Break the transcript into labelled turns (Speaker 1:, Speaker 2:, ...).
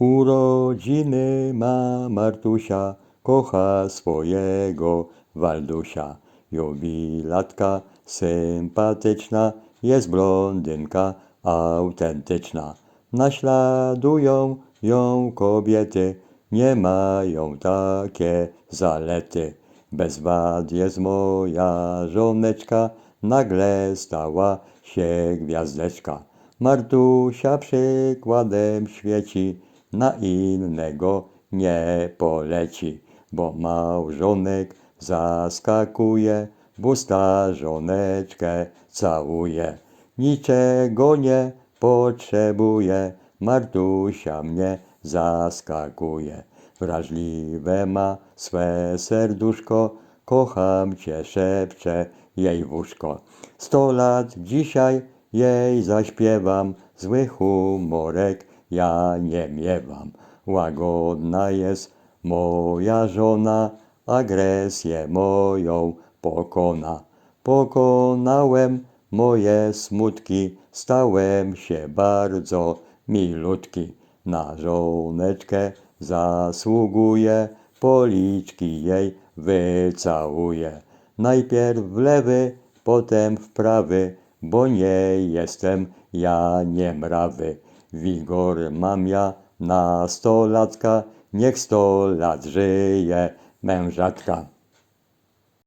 Speaker 1: Urodziny ma Martusia, kocha swojego Waldusia. Jubilatka sympatyczna, jest blondynka autentyczna. Naśladują ją kobiety, nie mają takie zalety. Bez wad jest moja żoneczka, nagle stała się gwiazdeczka. Martusia przykładem świeci, na innego nie poleci, bo małżonek zaskakuje, w usta żoneczkę całuje. Niczego nie potrzebuje, Martusia mnie zaskakuje. Wrażliwe ma swe serduszko, kocham cię, szepcze jej w uszko. Sto lat dzisiaj jej zaśpiewam, zły humorek ja nie miewam. Łagodna jest moja żona, agresję moją pokona. Pokonałem moje smutki, stałem się bardzo milutki. Na żoneczkę zasługuję, policzki jej wycałuję. Najpierw w lewy, potem w prawy, bo nie jestem ja niemrawy. Wigor mam ja na stolatka, niech sto lat żyje mężatka.